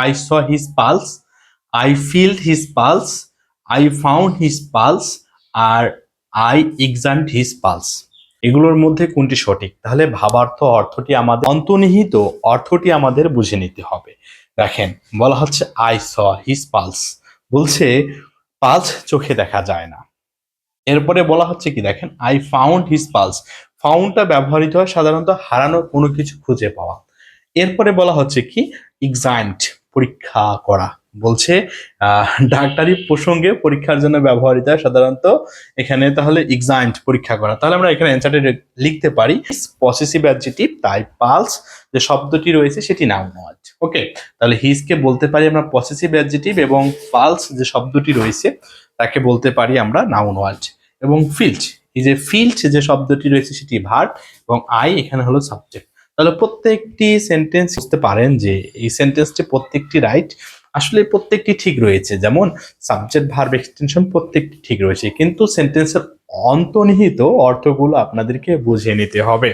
I saw his pulse I felt his pulse I found his pulse R I examined his pulse এগুলোর মধ্যে কোনটি সঠিক? তাহলে ভাবার্থ অর্থটি আমাদের অন্তর্নিহিত অর্থটি আমাদের বুঝে নিতে হবে। দেখেন, বলা হচ্ছে আই স হিজ পালস বলছে পালস চোখে দেখা যায় না। এরপরে বলা হচ্ছে কি? দেখেন আই ফাউন্ড হিজ পালস ফাউন্ডটা ব্যবহৃত হয় সাধারণত হারানো কোনো কিছু খুঁজে পাওয়া। এরপরে বলা হচ্ছে কি? এক্সাইন্ট পরীক্ষা করা। বলছে ডাক্তারি প্রসঙ্গে পরীক্ষার জন্য ব্যবহৃত হয় সাধারণত এখানে তাহলে এক্সাইন্ট পরীক্ষা করা। তাহলে আমরা এখানে অ্যান্সারটি লিখতে পারি। পসেসিভ অ্যাডজেটিভ তাই পালস যে শব্দটি রয়েছে সেটি নাউন ওয়ার্ড ওকে তাহলে হিজকে বলতে পারি আমরা পসেসিভ অ্যাডজেটিভ এবং পালস যে শব্দটি রয়েছে, তাকে বলতে পারি আমরা নাউন ওয়ার্ড এবং ফিল্ড এই যে ফিল্ড যে শব্দটি রয়েছে সেটি ভার্ব এবং আই এখানে হলো সাবজেক্ট তাহলে প্রত্যেকটি সেন্টেন্স বুঝতে পারেন যে এই সেন্টেন্সটি প্রত্যেকটি রাইট আসলে প্রত্যেকটি ঠিক রয়েছে। যেমন সাবজেক্ট ভার্ব এক্সটেনশন প্রত্যেকটি ঠিক রয়েছে, কিন্তু সেন্টেন্সের অন্তর্নিহিত অর্থগুলো আপনাদেরকে বুঝিয়ে নিতে হবে।